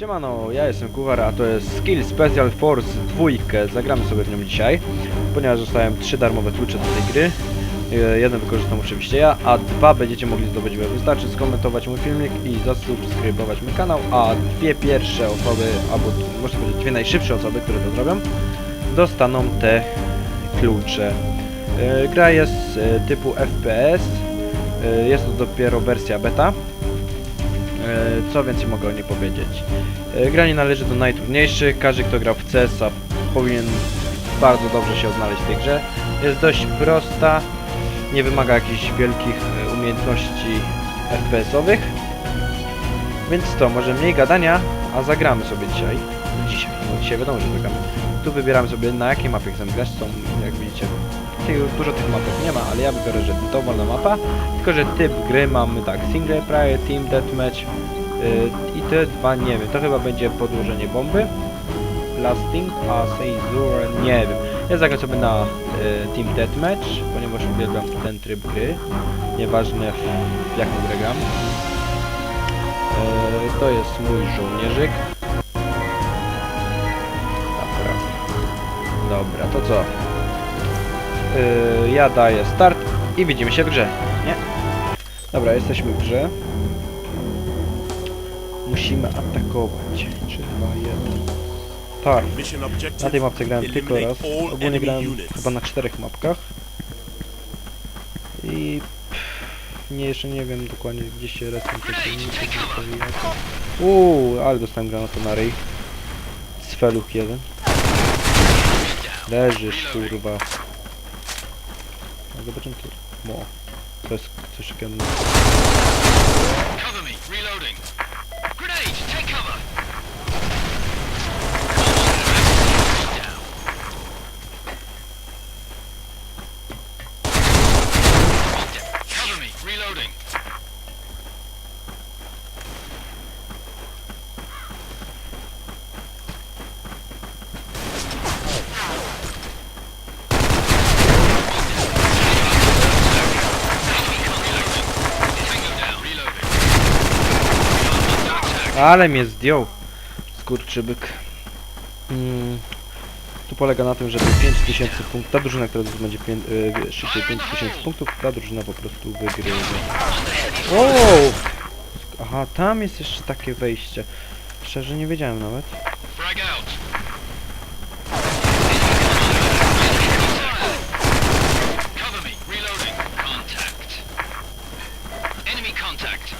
Siemano, ja jestem Kuwar, a to jest Skill Special Force 2. Zagramy sobie w nią dzisiaj, ponieważ dostałem trzy darmowe klucze do tej gry. E, Jeden wykorzystam oczywiście ja, a dwa będziecie mogli zdobyć wy. Wystarczy skomentować mój filmik i zasubskrybować mój kanał, a dwie pierwsze osoby, albo można powiedzieć dwie najszybsze osoby, które to zrobią, dostaną te klucze. E, Gra jest e, typu FPS, jest to dopiero wersja beta. E, Co więcej mogę o niej powiedzieć? E, Gra nie należy do najtrudniejszych. Każdy, kto grał w CS-a powinien bardzo dobrze się odnaleźć w tej grze. Jest dość prosta, nie wymaga jakichś wielkich e, umiejętności FPS-owych. Więc to, może mniej gadania, a zagramy sobie dzisiaj. Dzisiaj, no dzisiaj wiadomo, że zagramy. Tu wybieramy sobie na jakiej mapie chcemy grać. Są, jak widzicie, dużo tych mapek nie ma, ale ja wybiorę, że dowolna mapa. Tylko, że typ gry mamy tak, single player, team deathmatch yy, i te dwa, nie wiem, to chyba będzie podłożenie bomby, blasting, a Seizure, nie wiem. Ja zagram sobie na y, team deathmatch, ponieważ uwielbiam ten tryb gry, nieważne w jaką grę gram. Yy, to jest mój żołnierzyk. Dobra, to co? Yy, ja daję start i widzimy się w grze, nie? Dobra, jesteśmy w grze. Musimy atakować. 3, 2, 1. Tak, na tej mapce grałem tylko raz. Ogólnie grałem chyba na czterech mapkach. I pff, nie jeszcze nie wiem dokładnie gdzie się przeciwnicy. Uuu, ale dostałem granatę na ryj. Sfeluch jeden. Leżysz, kurwa. No, zobaczymy tu. Mo. To jest coś takiego. Cover me, reloading. Grenade, take cover. Down. Cover me, reloading. Tango down, reloading. Under attack. Ale mnie zdjął. Skurczybyk. Mm. Tu polega na tym, żeby 5000 punktów, ta drużyna, która zdobędzie pię, y, szybciej 5000 punktów, ta drużyna po prostu wygrywa. O! Aha, tam jest jeszcze takie wejście. Szczerze nie wiedziałem nawet. Frag out. Cover me. Reloading. Contact. Enemy contact.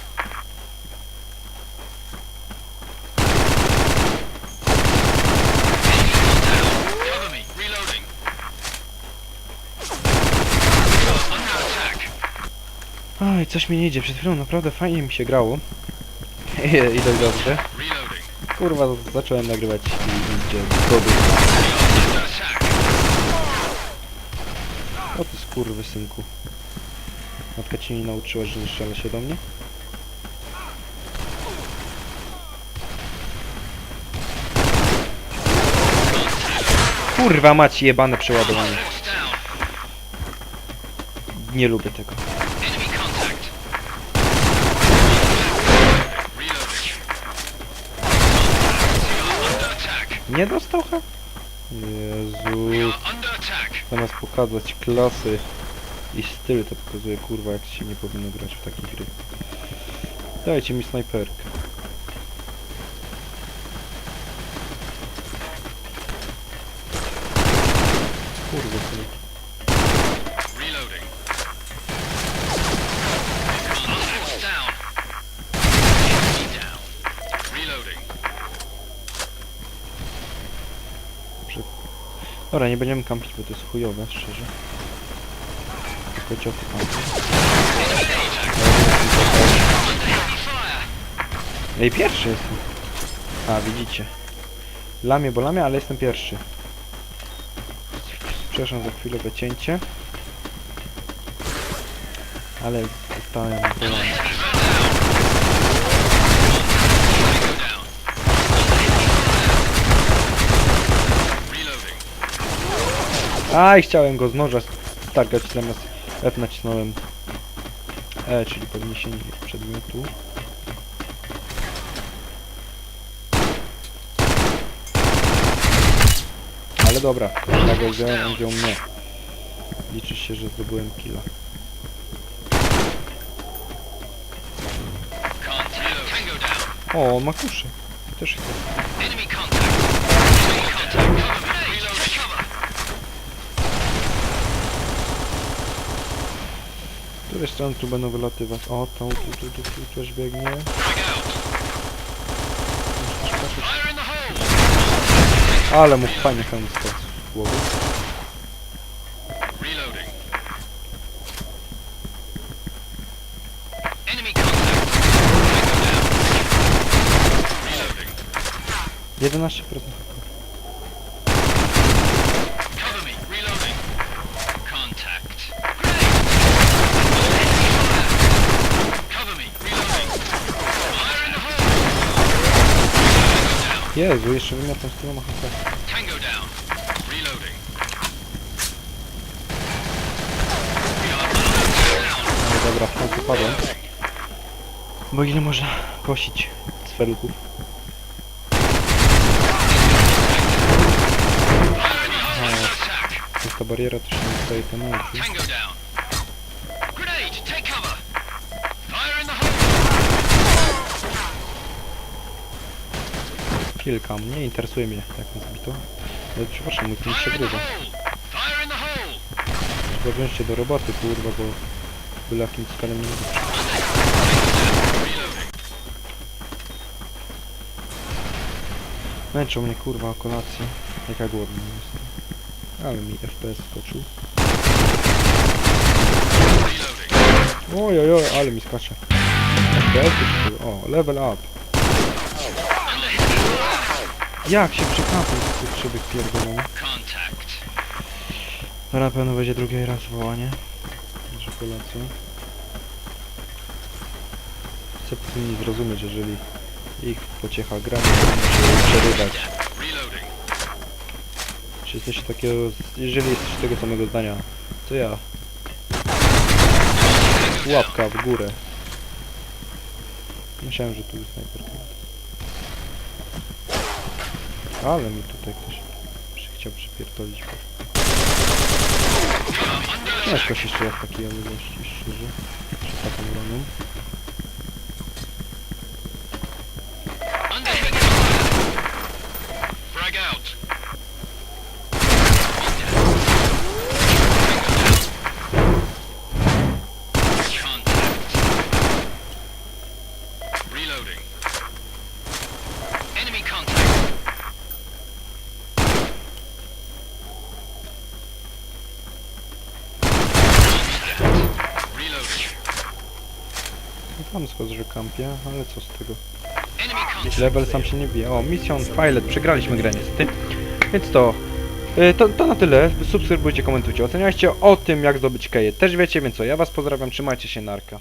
Enemy contact. Cover me. Reloading. Under attack. Aj, coś mi nie idzie. Przed chwilą naprawdę fajnie mi się grało. I dość dobrze. Reloading. Kurwa, zacząłem nagrywać i idzie zgody. O ty skurwy synku. Matka cię nie nauczyła, że nie strzela się do mnie? Kurwa macie jebane przeładowanie. Nie lubię tego. Nie dostał ha? Jezu. Zamiast pokazać klasy i styl, to pokazuje kurwa jak się nie powinno grać w takie gry. Dajcie mi snajperkę. Kurwa, synek. Reloading. Contacts down. Enemy down. Reloading. Dobra, nie będziemy kampić, bo to jest chujowe, szczerze. Tylko ciochy. Ej, pierwszy jestem. A, widzicie. Lamię, bo lamię, ale jestem pierwszy. Przepraszam za chwilowe cięcie. Ale zostałem bolany. Aj, chciałem go z noża targać zamiast F nacisnąłem. E, czyli podniesienie przedmiotu. Ale dobra, ja go wziąłem, wziął mnie. Liczy się, że zdobyłem killa. O, on ma kuszy. Też chcę. Której strony tu będą wylatywać? O, tu, tu, tu, tu, tu coś biegnie. Ale mu fajnie hełm spadł z głowy. Reloading. Jezu, jeszcze wymiatam z tyloma HP. Tango down. Reloading. No dobra, w końcu padłem. Bo ile można kosić hole. Under attack. Jest ta bariera, to się nie dostaje penalty. Tango down. Kilka. Nie interesuje mnie, jak mnie zbito. Ale przepraszam, mój in the hole. Trzeba wziąć się do roboty, kurwa, bo byle jakimś celem nie. Reloading. Męczą mnie, kurwa, o kolację. Jaka głodna jestem. Ale mi FPS skoczył. Reloading. Oj, oj, oj, ale mi skacze. FPS. O, level up. Jak się przekapił z tych przebieg pierdolony? Na pewno będzie drugi raz wołanie. Że kolację. Chcę po tym nie zrozumieć, jeżeli ich pociecha gra, to muszę przerywać. Czy jesteście takiego, jeżeli jesteście tego samego zdania, to ja. Łapka w górę. Myślałem, że tu jest snajperka. Ale mi tutaj ktoś przy- chciał przypierdolić. Ciężko się strzela w takiej odległości, szczerze. Przed taką bronią. Frag out. Że kampie, ale co z tego? Level sam się nie bije. O, Mission Pilot, przegraliśmy grę niestety. Więc to, y, to, to na tyle. Subskrybujcie, komentujcie, oceniajcie o tym jak zdobyć keje. Też wiecie, więc co, ja was pozdrawiam, trzymajcie się, narka.